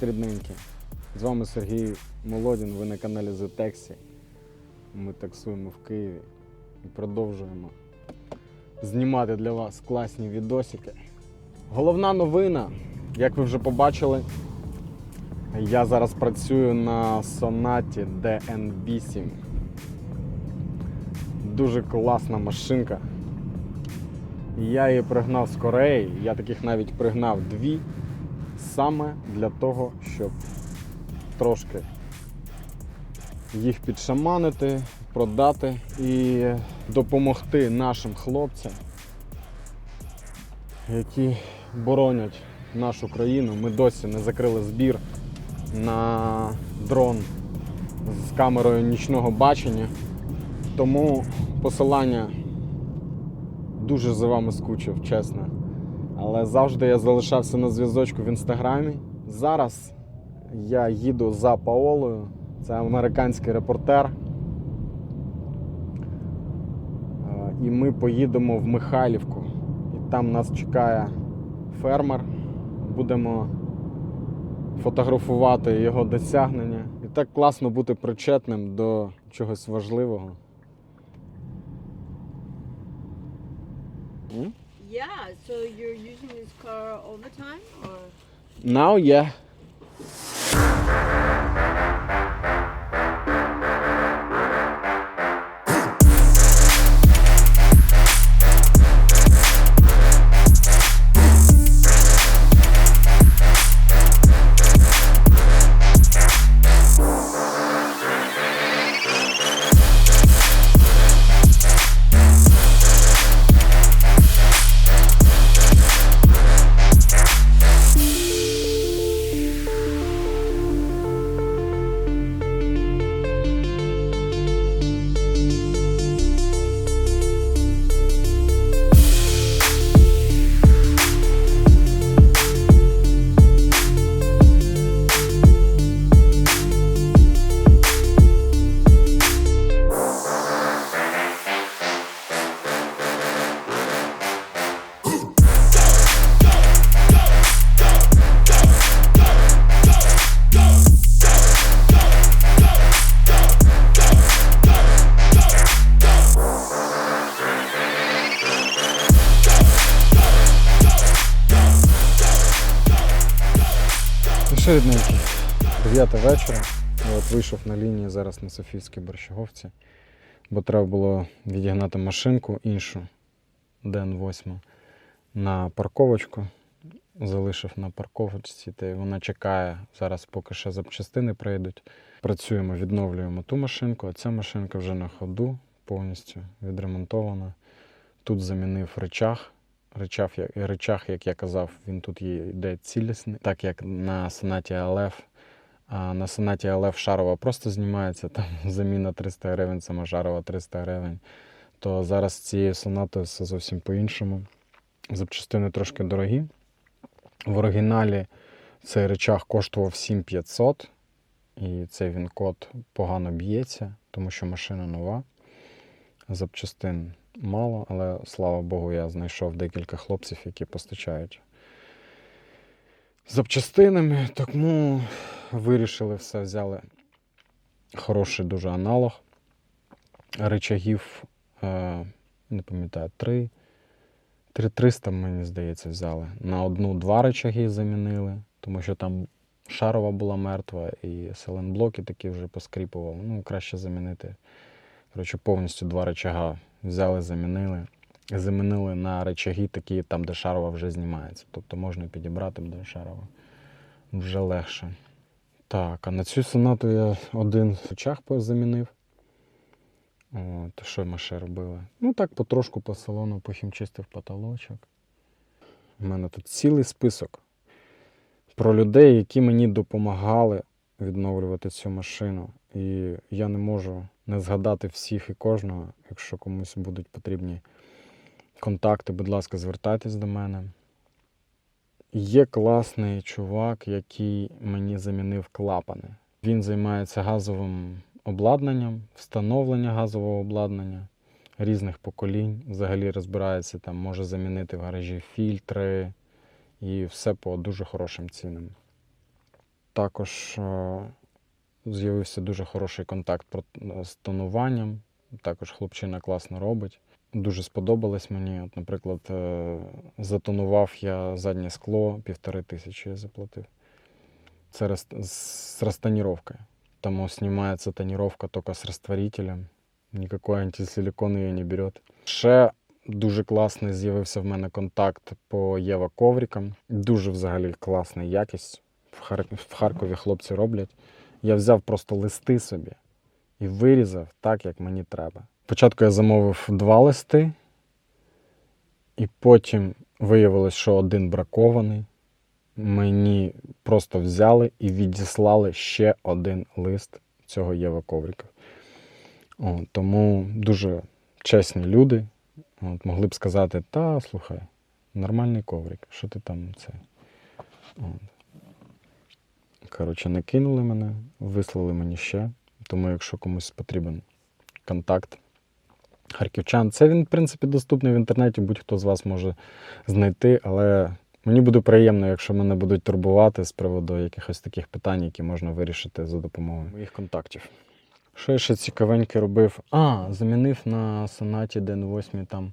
Привіт! З вами Сергій Молодін, ви на каналі The Taxi. Ми таксуємо в Києві і продовжуємо знімати для вас класні відосики. Головна новина, як ви вже побачили, я зараз працюю на сонаті DN8. Дуже класна машинка. Я її пригнав з Кореї, я таких навіть пригнав дві саме для того, щоб трошки їх підшаманити, продати і допомогти нашим хлопцям, які боронять нашу країну. Ми досі не закрили збір на дрон з камерою нічного бачення. Тому посилання дуже за вами скучив, чесно. Але завжди я залишався на зв'язочку в інстаграмі. Зараз я їду за Паолою. Це американський репортер. Е, І ми поїдемо в Михайлівку. І там нас чекає фермер. Будемо фотографувати його досягнення. І так класно бути причетним до чогось важливого. Yeah, so you're using this car all the time or Now, yeah. Вийшов на лінію зараз на Софійській Борщаговці, бо треба було відігнати машинку іншу, ДН8, на парковочку. Залишив на парковочці, та вона чекає. Зараз поки ще запчастини прийдуть. Працюємо, відновлюємо ту машинку, а ця машинка вже на ходу повністю відремонтована. Тут замінив речах. Речах, як- я казав, він тут є, йде цілісний, так як на сонаті АЛФ. На сонаті АЛФ шарова просто знімається, там заміна 300 гривень, сама шарова 300 гривень. То зараз цією сонатою все зовсім по-іншому. Запчастини трошки дорогі. В оригіналі цей речах коштував 7500, і цей він код погано б'ється, тому що машина нова. Запчастин мало, але слава Богу, я знайшов декілька хлопців, які постачають запчастинами. Тому вирішили все, взяли хороший дуже аналог. Речагів, е, не пам'ятаю, 3. 3300, мені здається, взяли. На одну-два речаги замінили, тому що там шарова була мертва і селенблоки такі вже поскріпували. Ну, краще замінити. Коротше, повністю два речага взяли, замінили. Замінили на речаги такі, там, де шарова вже знімається. Тобто можна підібрати буде шарова вже легше. Так, а на цю сонату я один речаг замінив. От, що ми ще робили? Ну так, потрошку по салону похімчистив потолочок. У мене тут цілий список про людей, які мені допомагали відновлювати цю машину. І я не можу не згадати всіх і кожного. Якщо комусь будуть потрібні контакти, будь ласка, звертайтесь до мене. Є класний чувак, який мені замінив клапани. Він займається газовим обладнанням, встановлення газового обладнання різних поколінь. Взагалі розбирається, там може замінити в гаражі фільтри і все по дуже хорошим цінам. також е, з'явився дуже хороший контакт з тонуванням. Також хлопчина класно робить. Дуже сподобалось мені. От, наприклад, е, затонував я заднє скло, півтори тисячі я заплатив. Це рас- з розтонировкою. Тому знімається тонировка тільки з растворителем. Ніякої антисилікон її не берет. Ще дуже класний з'явився в мене контакт по Єва коврикам. Дуже взагалі класна якість. В Харкові хлопці роблять. Я взяв просто листи собі і вирізав так, як мені треба. Спочатку я замовив два листи, і потім виявилось, що один бракований. Мені просто взяли і відіслали ще один лист цього Єва коврика. О, тому дуже чесні люди. От, могли б сказати, та слухай, нормальний коврик, що ти там це. От. Коротше, накинули мене, вислали мені ще. Тому, якщо комусь потрібен контакт харківчан, це він, в принципі, доступний в інтернеті, будь-хто з вас може знайти, але мені буде приємно, якщо мене будуть турбувати з приводу якихось таких питань, які можна вирішити за допомогою моїх контактів. Що я ще цікавеньке робив? А, замінив на сонаті Ден 8 там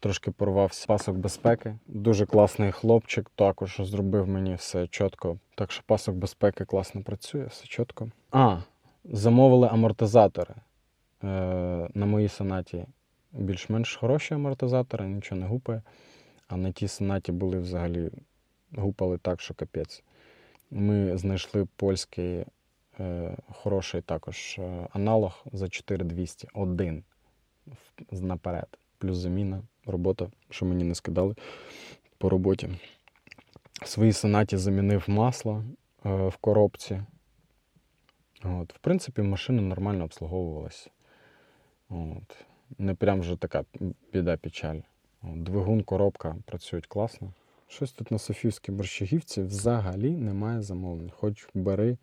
трошки порвався пасок безпеки. Дуже класний хлопчик, також зробив мені все чітко. Так що пасок безпеки класно працює, все чітко. А, замовили амортизатори. Е, на моїй сонаті більш-менш хороші амортизатори, нічого не гупає. А на тій сонаті були взагалі гупали так, що капець. Ми знайшли польський е, хороший також е, аналог за 4200. Один наперед. Плюс заміна, робота, що мені не скидали по роботі. В своїй сонаті замінив масло в коробці. От. В принципі, машина нормально обслуговувалася. От. Не прям вже така біда печаль. От. Двигун, коробка працюють класно. Щось тут на Софіївській борщагівці взагалі немає замовлень. Хоч бери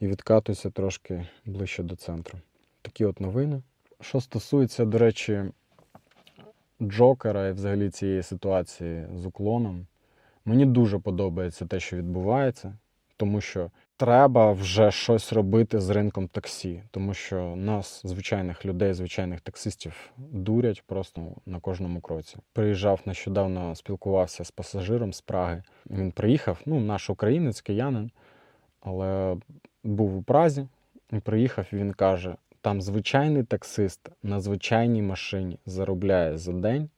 і відкатуйся трошки ближче до центру. Такі от новини. Що стосується, до речі, Джокера і взагалі цієї ситуації з уклоном, мені дуже подобається те, що відбувається, тому що треба вже щось робити з ринком таксі, тому що нас, звичайних людей, звичайних таксистів, дурять просто на кожному кроці. Приїжджав нещодавно, спілкувався з пасажиром з Праги. Він приїхав, ну, наш українець, киянин, але був у Празі і приїхав, він каже: там звичайний таксист на звичайній машині заробляє за день,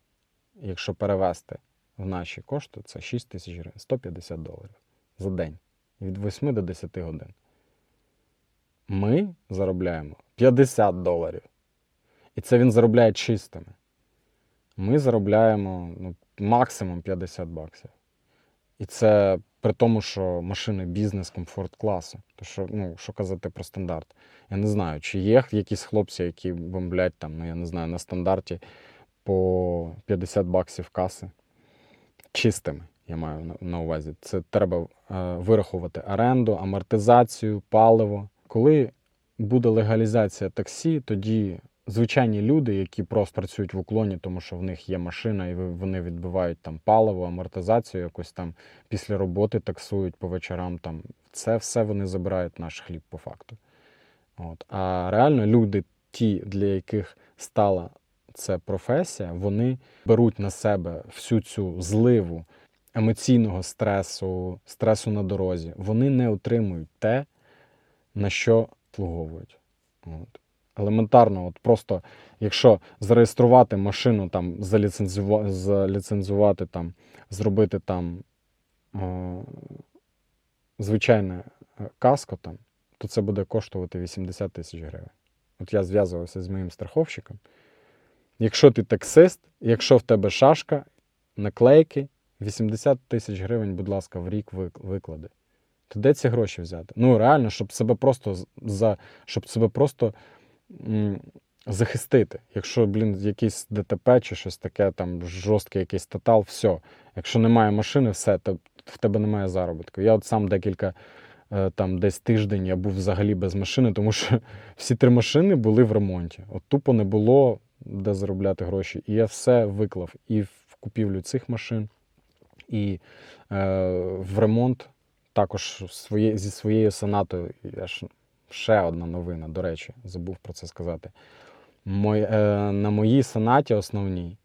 якщо перевести в наші кошти, це 6 тисяч гривень, 150 доларів за день від 8 до 10 годин. Ми заробляємо 50 доларів. І це він заробляє чистими. Ми заробляємо ну, максимум 50 баксів. І це при тому, що машини бізнес комфорт класу. То що, ну, що казати про стандарт? Я не знаю, чи є якісь хлопці, які бомблять там, ну я не знаю, на стандарті по 50 баксів каси чистими, я маю на, увазі. Це треба е, вирахувати оренду, амортизацію, паливо. Коли буде легалізація таксі, тоді звичайні люди, які просто працюють в уклоні, тому що в них є машина, і вони відбивають там паливо, амортизацію, якось там після роботи таксують по вечорам. Там це все вони забирають наш хліб по факту. От. А реально люди, ті, для яких стала це професія, вони беруть на себе всю цю зливу емоційного стресу, стресу на дорозі. Вони не отримують те, на що слуговують. От. Елементарно, от просто якщо зареєструвати машину, там, заліцензувати, заліцензувати, там, зробити там е, звичайне е, каско, там, то це буде коштувати 80 тисяч гривень. От я зв'язувався з моїм страховщиком. Якщо ти таксист, якщо в тебе шашка, наклейки, 80 тисяч гривень, будь ласка, в рік виклади. То де ці гроші взяти? Ну, реально, щоб себе просто за, щоб себе просто м, захистити. Якщо, блін, якийсь ДТП чи щось таке, там жорсткий якийсь тотал, все. Якщо немає машини, все, то в тебе немає заробітку. Я от сам декілька е, там десь тиждень я був взагалі без машини, тому що всі три машини були в ремонті. От тупо не було де заробляти гроші. І я все виклав і в купівлю цих машин, і е, в ремонт також своє, зі своєю сонатою. Я ж ще одна новина, до речі, забув про це сказати. Мой, е, на моїй сонаті основній,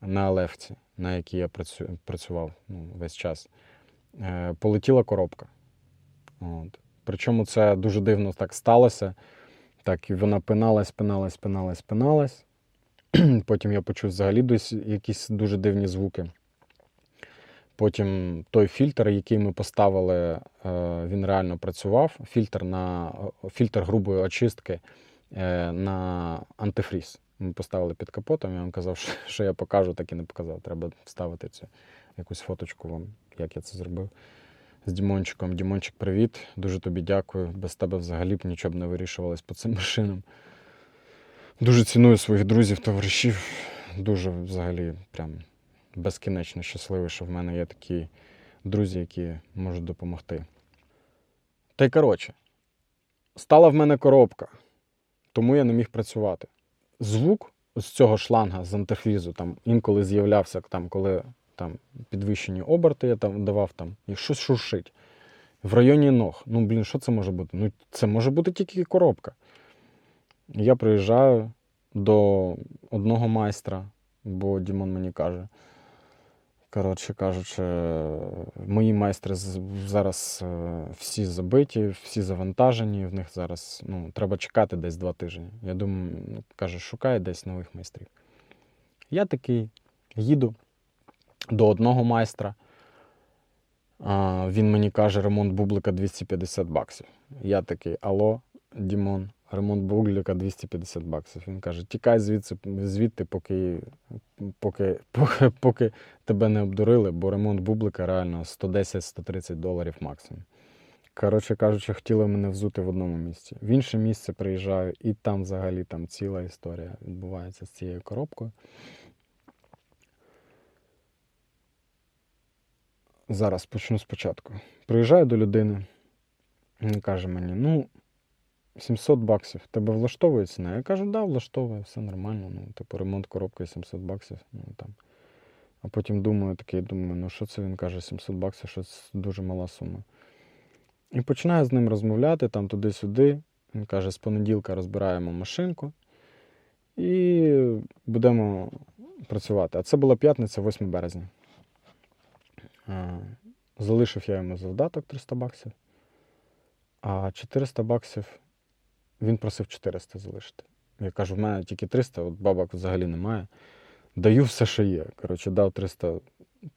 на Алефці, на якій я працю, працював ну, весь час, е, полетіла коробка. От. Причому це дуже дивно так сталося. Так, і вона пиналась, пиналась, пиналась, пиналась. Потім я почув взагалі якісь дуже дивні звуки. Потім той фільтр, який ми поставили, е, він реально працював. Фільтр на фільтр грубої очистки е, на антифріз. Ми поставили під капотом. Я вам казав, що- я покажу, так і не показав. Треба вставити цю якусь фоточку вам, як я це зробив. З Дімончиком. Дімончик, привіт. Дуже тобі дякую. Без тебе взагалі б нічого б не вирішувалось по цим машинам. Дуже ціную своїх друзів, товаришів. Дуже взагалі прям безкінечно щасливий, що в мене є такі друзі, які можуть допомогти. Та й коротше, стала в мене коробка, тому я не міг працювати. Звук з цього шланга, з антифрізу, там інколи з'являвся, там, коли там, підвищені оберти, я там давав там, і щось шуршить. В районі ног. Ну, блін, що це може бути? Ну, це може бути тільки коробка. Я приїжджаю до одного майстра, бо Дімон мені каже. Коротше кажучи, мої майстри зараз е, всі забиті, всі завантажені. В них зараз ну, треба чекати десь два тижні. Я думаю, ну, каже, шукає десь нових майстрів. Я такий їду до одного майстра. Він мені каже, ремонт бублика 250 баксів. Я такий, алло, Дімон, ремонт бублика 250 баксів. Він каже, тікай звідси, звідти, поки, поки, поки, поки тебе не обдурили, бо ремонт бублика реально 110-130 доларів максимум. Коротше кажучи, хотіли мене взути в одному місці. В інше місце приїжджаю, і там взагалі там ціла історія відбувається з цією коробкою. Зараз почну спочатку. Приїжджаю до людини, він каже мені: ну, 700 баксів, тебе влаштовує ціна? Я кажу, да, влаштовує, все нормально. Ну, типу, ремонт коробки 700 баксів. Ну, там. А потім думаю, такий, думаю, ну що це він каже, 700 баксів, що це дуже мала сума. І починаю з ним розмовляти там туди-сюди. Він каже, з понеділка розбираємо машинку і будемо працювати. А це була п'ятниця, 8 березня. Залишив я йому завдаток 300 баксів, а 400 баксів він просив 400 залишити. Я кажу, в мене тільки 300, от бабок взагалі немає. Даю все, що є. Коротше, дав 300,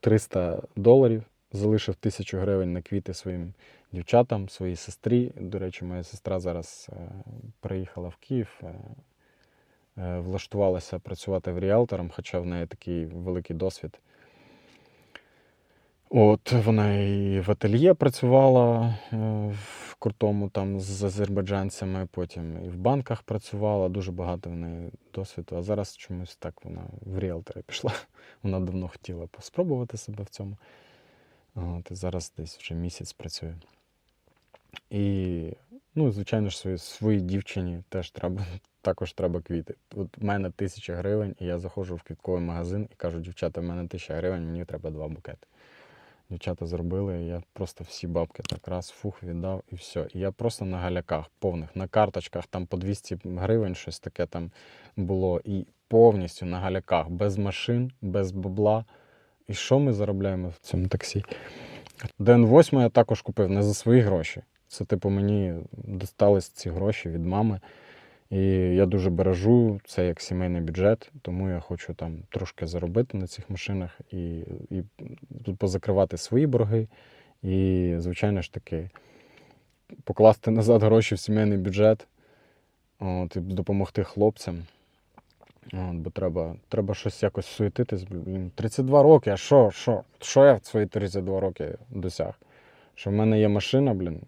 300 доларів, залишив 1000 гривень на квіти своїм дівчатам, своїй сестрі. До речі, моя сестра зараз е, приїхала в Київ, е, е, влаштувалася працювати в ріелтором, хоча в неї такий великий досвід. От вона і в ательє працювала е, в крутому там з азербайджанцями, потім і в банках працювала, дуже багато в неї досвіду. А зараз чомусь так вона в ріелтори пішла. Вона давно хотіла спробувати себе в цьому. От, і зараз десь вже місяць працює. І, ну, звичайно ж, своїй, своїй дівчині теж треба, також треба квіти. От в мене тисяча гривень, і я заходжу в квітковий магазин і кажу, дівчата, в мене тисяча гривень, мені треба два букети. Дівчата зробили, я просто всі бабки так раз фух віддав і все. І я просто на галяках повних, на карточках там по 200 гривень, щось таке там було. І повністю на галяках, без машин, без бабла. І що ми заробляємо в цьому таксі? ДН8 я також купив не за свої гроші. Це, типу, мені достались ці гроші від мами. І я дуже бережу це як сімейний бюджет, тому я хочу там трошки заробити на цих машинах і, і позакривати свої борги. І, звичайно ж таки, покласти назад гроші в сімейний бюджет, от, і допомогти хлопцям. От, бо треба, треба щось якось суетитись. 32 роки, а що, що? Що я в свої 32 роки досяг? Що в мене є машина, блін,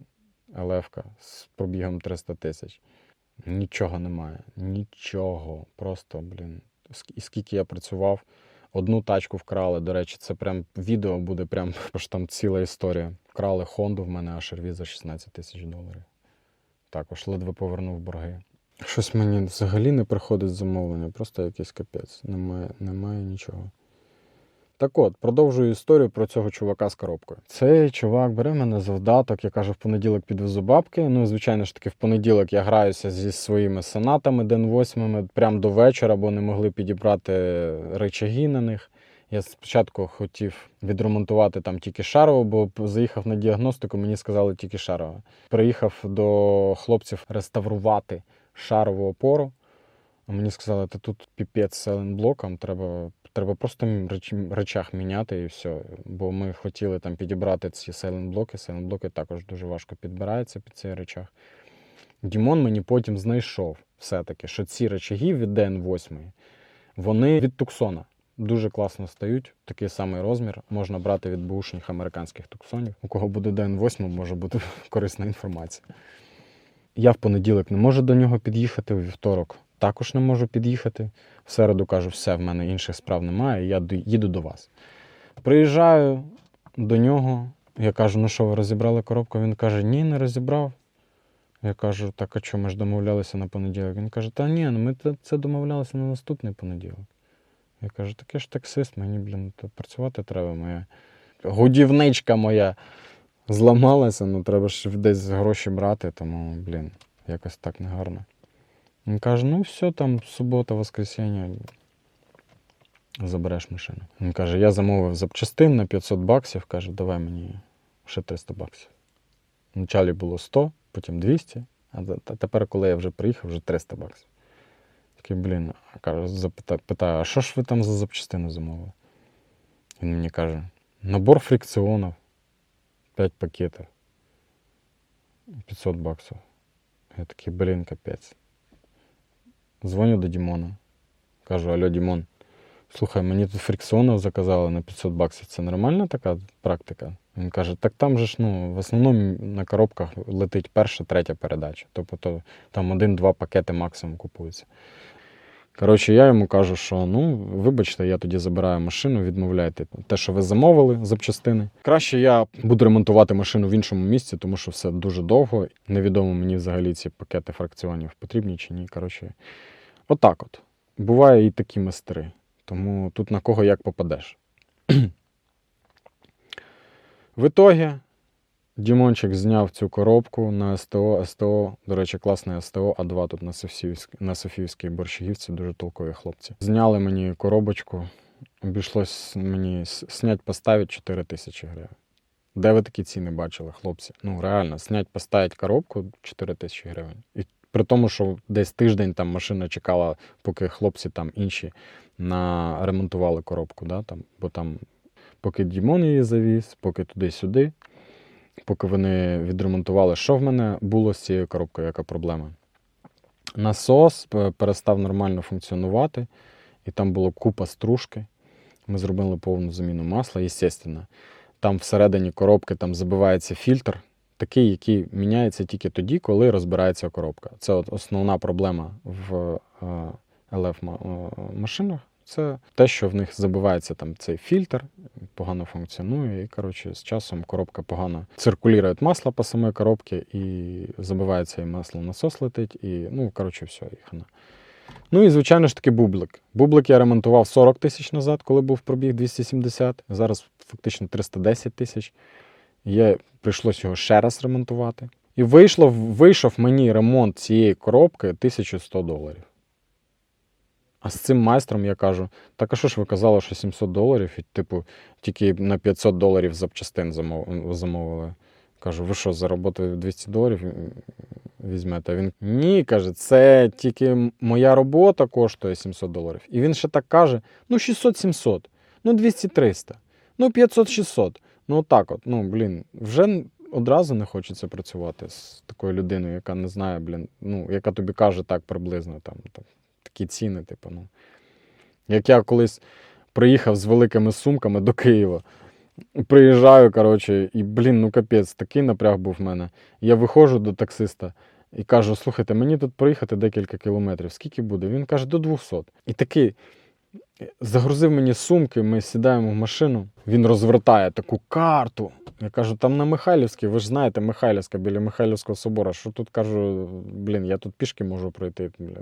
Елевка з пробігом 300 тисяч. Нічого немає. Нічого. Просто, блін. І скільки я працював, одну тачку вкрали. До речі, це прям відео буде, прям аж там ціла історія. Вкрали Хонду в мене аж за 16 тисяч доларів. Також ледве повернув борги. Щось мені взагалі не приходить замовлення, просто якийсь капець. Немає, немає нічого. Так от, продовжую історію про цього чувака з коробкою. Цей чувак бере мене завдаток, я кажу, в понеділок підвезу бабки. Ну, і, звичайно ж таки, в понеділок я граюся зі своїми сонатами ден восьмими прямо до вечора, бо не могли підібрати речаги на них. Я спочатку хотів відремонтувати там тільки шарову, бо заїхав на діагностику, мені сказали тільки шарова. Приїхав до хлопців реставрувати шарову опору. Мені сказали, та тут піпець з селенблоком, треба, треба просто реч, речах міняти і все. Бо ми хотіли там підібрати ці селенблоки. Селенблоки також дуже важко підбираються під цей речах. Дімон мені потім знайшов все-таки, що ці речаги від DN8, вони від Туксона. Дуже класно стають, такий самий розмір. Можна брати від бушних американських туксонів. У кого буде DN8, може бути корисна інформація. Я в понеділок не можу до нього під'їхати, у вівторок також не можу під'їхати. В середу кажу, все, в мене інших справ немає, я їду до вас. Приїжджаю до нього, я кажу, ну що, ви розібрали коробку? Він каже, ні, не розібрав. Я кажу, так а що, ми ж домовлялися на понеділок. Він каже, та ні, ну ми це домовлялися на наступний понеділок. Я кажу, так я ж таксист, мені, блін, то працювати треба. Моя годівничка моя зламалася, ну треба ж десь гроші брати, тому, блін, якось так негарно. Він каже: ну все, там субота, воскресіння. Забереш машину. Він каже, я замовив запчастин на 500 баксів. Каже, давай мені ще 300 баксів. Вначалі було 100, потім 200, а тепер, коли я вже приїхав, вже 300 баксів. Такий, блін, каже, питаю, а що ж ви там за запчастини замовили? Він мені каже, набор фрикціонів, 5 пакетів, 500 баксів. Я такий, блін, капець. Дзвоню до Дімона. Кажу, алло, Дімон, слухай, мені тут фрікціонів заказали на 500 баксів. Це нормальна така практика? Він каже, так там же ж ну, в основному на коробках летить перша, третя передача. Тобто то, там один-два пакети максимум купуються. Коротше, я йому кажу, що ну, вибачте, я тоді забираю машину, відмовляйте те, що ви замовили запчастини. Краще я буду ремонтувати машину в іншому місці, тому що все дуже довго. Невідомо мені взагалі ці пакети фракціонів потрібні чи ні. Коротше, отак от. Буває і такі мистери. Тому тут на кого як попадеш. В ітогі Дімончик зняв цю коробку на СТО. СТО, до речі, класне СТО, А2 тут на Софіївській, на Софіївській борщагівці, дуже толкові хлопці. Зняли мені коробочку, обійшлось мені снять поставити 4 тисячі гривень. Де ви такі ціни бачили, хлопці? Ну, реально, снять поставити коробку 4 тисячі гривень. І при тому, що десь тиждень там машина чекала, поки хлопці там інші на ремонтували коробку, да, там, бо там, поки Дімон її завіз, поки туди-сюди поки вони відремонтували, що в мене було з цією коробкою, яка проблема. Насос е, перестав нормально функціонувати, і там було купа стружки. Ми зробили повну заміну масла, звісно. Там всередині коробки там забивається фільтр, такий, який міняється тільки тоді, коли розбирається коробка. Це от основна проблема в е, LF-машинах. Це те, що в них забивається там цей фільтр, погано функціонує, і коротше, з часом коробка погано циркулює масло по самій коробці, і забивається і масло насос летить, і ну, коротше, все, і. Ну і, звичайно ж таки, бублик. Бублик я ремонтував 40 тисяч назад, коли був пробіг 270. Зараз фактично 310 тисяч. Є, прийшлось його ще раз ремонтувати. І вийшло, вийшов мені ремонт цієї коробки 1100 доларів. А з цим майстром я кажу: так а що ж ви казали, що 700 доларів, і, типу, тільки на 500 доларів запчастин замов- замовили. Кажу, ви що, за роботу 200 доларів візьмете? А він ні, каже, це тільки моя робота коштує 700 доларів. І він ще так каже: ну 600-700, ну 200-300, ну 500-600. Ну отак от, ну блін, вже одразу не хочеться працювати з такою людиною, яка не знає, блін, ну, яка тобі каже так приблизно там. так такі ціни, типу, ну. Як я колись приїхав з великими сумками до Києва, приїжджаю, коротше, і, блін, ну капець, такий напряг був в мене. Я виходжу до таксиста і кажу: слухайте, мені тут проїхати декілька кілометрів. Скільки буде? Він каже, до 200. І такий загрузив мені сумки, ми сідаємо в машину, він розвертає таку карту. Я кажу, там на Михайлівській, ви ж знаєте, Михайлівська біля Михайлівського собору. Що тут кажу, блін, я тут пішки можу пройти, блін,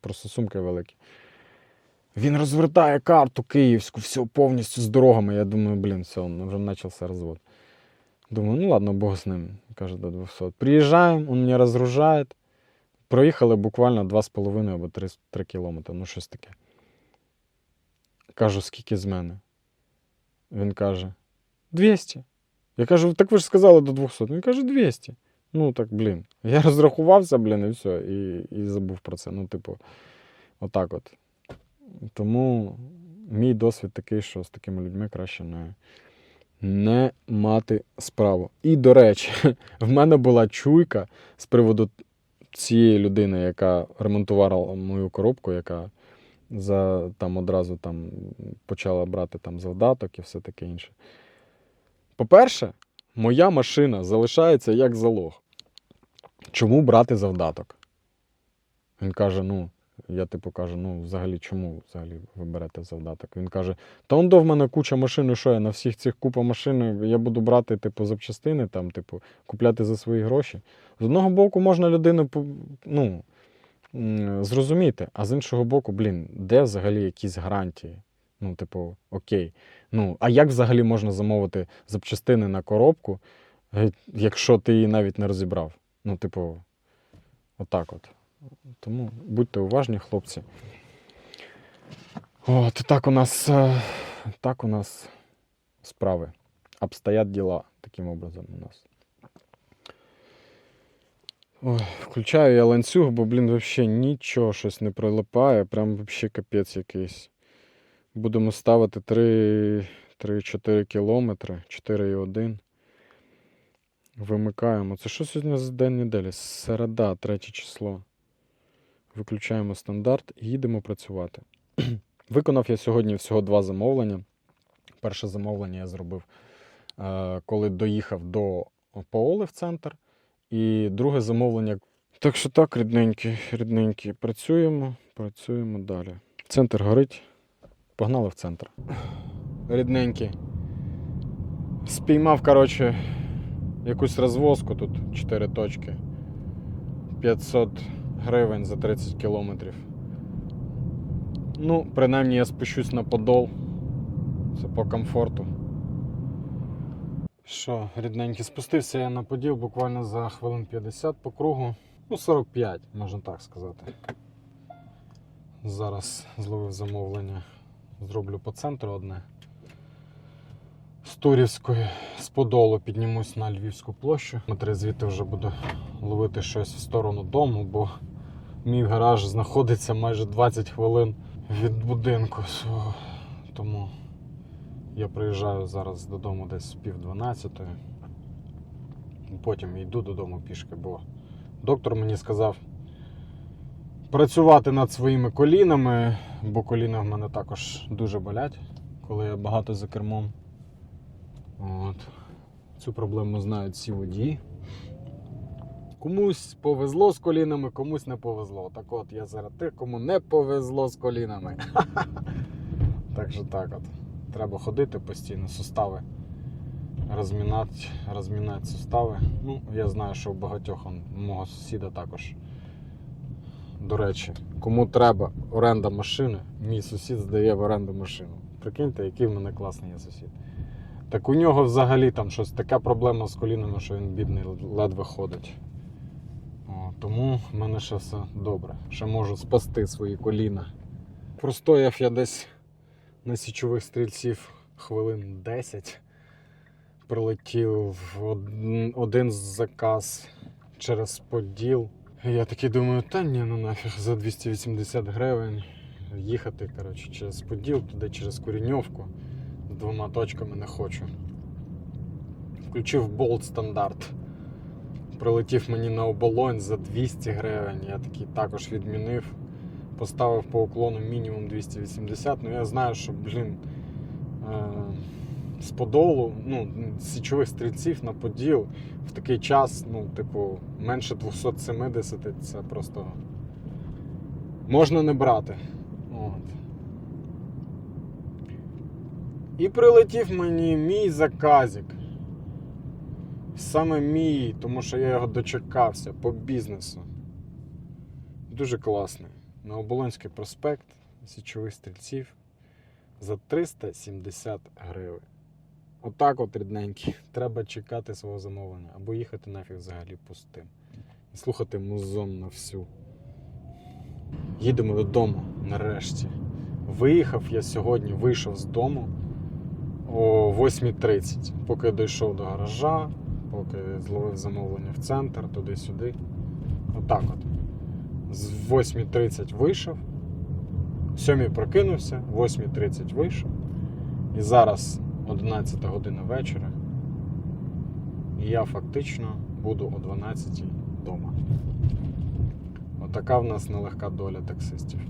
просто сумки великі. Він розвертає карту київську, все повністю з дорогами. Я думаю, блін, все, вже почався розвод. Думаю, ну ладно, Бог з ним. Каже, до 200. Приїжджаємо, він мене розгружає. Проїхали буквально 2,5 або 3, 3 кілометри, ну щось таке. Кажу, скільки з мене? Він каже, 200. Я кажу, так ви ж сказали до 200. Він каже, 200. Ну так, блін. Я розрахувався, блін, і все, і, і забув про це. Ну, типу, отак от. Тому мій досвід такий, що з такими людьми краще не, не мати справу. І, до речі, в мене була чуйка з приводу цієї людини, яка ремонтувала мою коробку, яка за, там одразу там, почала брати там завдаток і все таке інше. По-перше, моя машина залишається як залог. Чому брати завдаток? Він каже: ну, я типу кажу, ну взагалі чому взагалі ви берете завдаток? Він каже: Та он до в мене куча машин, що я на всіх цих купа машин, я буду брати, типу, запчастини, там, типу, купляти за свої гроші. З одного боку, можна людину ну, зрозуміти, а з іншого боку, блін, де взагалі якісь гарантії? Ну, типу, окей. Ну, а як взагалі можна замовити запчастини на коробку, е, якщо ти її навіть не розібрав? Ну, типу, отак от. Тому будьте уважні, хлопці. От, так у нас, е, так у нас справи. Обстоять діла таким образом у нас. Ой, включаю я ланцюг, бо, блін, взагалі нічого щось не прилипає. Прям взагалі капець якийсь. Будемо ставити 3 3-4 кілометри, 4,1. Вимикаємо. Це що сьогодні за день неділі? Середа, третє число. Виключаємо стандарт і їдемо працювати. Виконав я сьогодні всього два замовлення. Перше замовлення я зробив, е, коли доїхав до Паоли в центр. І друге замовлення. Так що так, рідненькі, рідненькі, працюємо, працюємо далі. Центр горить. Погнали в центр. Рідненькі. Спіймав, коротше, якусь розвозку тут 4 точки. 500 гривень за 30 кілометрів. Ну, принаймні я спущусь на подол. Це по комфорту. Що, рідненький, спустився я на поділ буквально за хвилин 50 по кругу. Ну, 45, можна так сказати. Зараз зловив замовлення. Зроблю по центру одне. З Турівської, з Подолу піднімусь на Львівську площу. Смотри, звідти вже буду ловити щось в сторону дому, бо мій гараж знаходиться майже 20 хвилин від будинку. Со- Тому я приїжджаю зараз додому десь пів дванадцятої. Потім йду додому пішки, бо доктор мені сказав працювати над своїми колінами, бо коліна в мене також дуже болять, коли я багато за кермом. От. Цю проблему знають всі водії. Комусь повезло з колінами, комусь не повезло. Так от я зараз тих, кому не повезло з колінами. Так що так от. Треба ходити постійно, сустави розмінати, розмінати сустави. Ну, я знаю, що у багатьох он, мого сусіда також. До речі, кому треба оренда машини, мій сусід здає в оренду машину. Прикиньте, який в мене класний є сусід. Так у нього взагалі там щось така проблема з колінами, що він бідний ледве ходить. О, тому в мене ще все добре. Ще можу спасти свої коліна. Простояв я десь на січових стрільців хвилин 10. Прилетів од- один заказ через поділ. Я такий думаю, та ні, ну нафіг за 280 гривень їхати коротше, через поділ, туди через Куріньовку. З двома точками не хочу. Включив болт стандарт. Прилетів мені на оболонь за 200 гривень. Я такий також відмінив. Поставив по уклону мінімум 280. Ну я знаю, що, блін, е, з подолу, ну, січових стрільців на поділ в такий час, ну, типу, менше 270 це просто можна не брати. От. І прилетів мені мій заказик. Саме мій, тому що я його дочекався по бізнесу. Дуже класний. На Оболонський проспект січових стрільців за 370 гривень. Отак от, рідненькі, треба чекати свого замовлення або їхати нафіг взагалі пустим. І слухати музон на всю. Їдемо додому нарешті. Виїхав я сьогодні, вийшов з дому о 8.30, поки дійшов до гаража, поки зловив замовлення в центр, туди-сюди. Отак от. З 8.30 вийшов, в 7 прокинувся, в 8.30 вийшов. І зараз 11 година вечора, і я фактично буду о 12 вдома. Отака в нас нелегка доля таксистів.